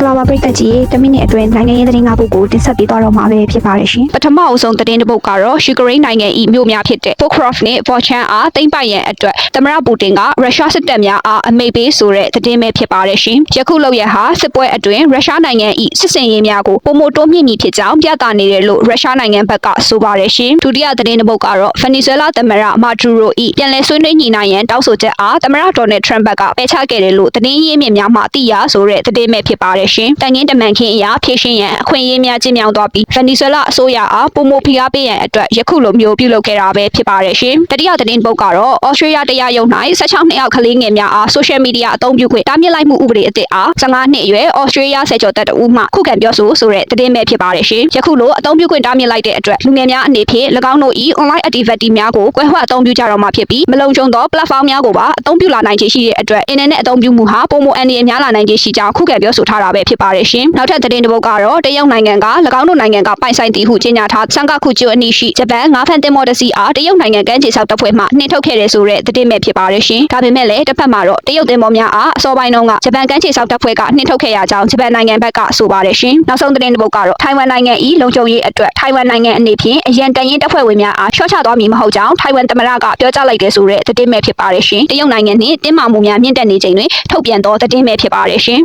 ္ဂလာပါပရိသတ်ကြီးတမိနစ်အတွင်းနိုင်ငံရေးသတင်း၅ပုဒ်ကိုတင်ဆက်ပေးသွားတော့မှာပဲဖြစ်ပါတယ်ရှင်ပထမအဆုံးသတင်းတစ်ပုဒ်ကတော့ယူကရိန်းနိုင်ငံ၏မြို့များဖြစ်တဲ့ Pokrovsk နဲ့ Volchan အားသိမ်းပိုက်ရန်အတွက်သမ္မတပူတင်ကရုရှားစစ်တပ်များအားအမိန့်ပေးဆိုတဲ့သတင်းပဲဖြစ်ပါတယ်ရှင်ယခုလောက်ရဟာစစ်ပွဲအတွင်းရုရှားနိုင်ငံ၏စစ်စင်ရေးများကိုပုံမတိုးမြင့်မည်ဖြစ်ကြောင်းပြသနေတယ်လို့ရုရှားနိုင်ငံဘက်ကဆိုပါတယ်ရှင်ဒုတိယသတင်းတစ်ပုဒ်ကတော့ဗနီဇွဲလားသမ္မတမာဒူရို၏ပြန်လည်ဆွေးနွေးညှိနှိုင်းရန်တောင်းဆိုချက်အားသမ္မတဒေါ်နယ်ထရန့်ဘက်ကပယ်ချခဲ့တယ်လို့သတင်းရင်းမြစ်များမှသိရဆိုတဲ့သတင်းပဲဖြစ်ပါတယ်ရှင်တန်ငင်းတမန်ခင်းအရာဖြည့်ရှင်းရန်အခွင့်အရေးများကျင်းမြောင်းသွားပြီးဗနီဇွဲလားအစိုးရအားပုံမဖိအားပေးရန်အတွက်ယခုလိုမျိုးပြုလုပ်ခဲ့တာပဲဖြစ်ပါတယ်ရှင်တတိယသတင်းတစ်ပုဒ်ကတော့ဩစတြေးလျတရားရုံး၌16နှစ်အောက်ကလေးငယ်များအားဆိုရှယ်မီဒီယာအသုံးပြုခွင့်တားမြစ်လိုက်မှုဥပဒေအသစ်အား15နှစ်အရွယ်ဩစတြေးလျဆယ်ကျော်သက်တဦးမှခုခံပြောဆိုဆိုတဲ့သတင်းပဲဖြစ်ပါတယ်ရှင်ယခုလိုအသုံးပြုခွင့်တားမြစ်လိုက်တဲ့အတွက်လူငယ်များအနေဖြင့်၎င်းတို့၏ online activity များကိုကွဲဝှက်အသုံးပြုကြတော့မှာဖြစ်ပြီးမလုံခြုံသော platform များကိုပါအသုံးပြုလာနိုင်ခြေရှိတဲ့အတွက် internet အသုံးပြုမှုဟာပုံမအန်ဒီရများလာနိုင်ခြေရှိကြောင်းခုခံပြောဆိုထားတာပဲဖြစ်ပါတယ်ရှင်နောက်ထပ်သတင်းတစ်ပုဒ်ကတော့တရုတ်နိုင်ငံက၎င်းတို့နိုင်ငံကပိုင်ဆိုင်တည်ဟုကြေညာထားစံကခုကျွအနီးရှိဂျပန်ငါးဖန်တင်မော်တစီအားတရုတ်နိုင်ငံကမ်းခြေဆောက်တပ်ဖွဲ့မှနှင်ထုတ်ခဲ့တယ်ဆိုတဲ့သတင်းပဲဖြစ်ပါတယ်ရှင်ဒါပေမဲ့လည်းတစ်ဖက်မှာတော့တရုတ်တင်မော်များအားအစောပိုင်းတုန်းကဂျပန်ကမ်းခြေဆောက်တပ်ဖွဲ့ကနှင်ထုတ်ခဲ့ရကြောင်းဂျပန်နိုင်ငံဘက်ကဆိုပါတယ်ရှင်နောက်ဆုံးသတင်းတစ်ပုဒ်ကတော့ထိုင်ဝမ်နိုင်ငံ၏လုံခြုံရေးအတွက်ထိုင်ဝမ်နိုင်ငံအနေဖြင့်အရန်တန်ရင်တပ်ဖွဲ့ဝင်များအားရှော့ချသွားမည်မဟုတ်ကြောင်းထိုင်ဝမ်သမ္မတကပြောကြားလိုက်တယ်ဆိုတဲ့သတင်းပဲဖြစ်ပါတယ်ရှင်တရုတ်နိုင်ငံနှင့်တင်းမာမှုများမြင့်တက်နေချိန်တွင်ထုတ်ပြန်သောသတင်းပဲဖြစ်ပါတယ်ရှင်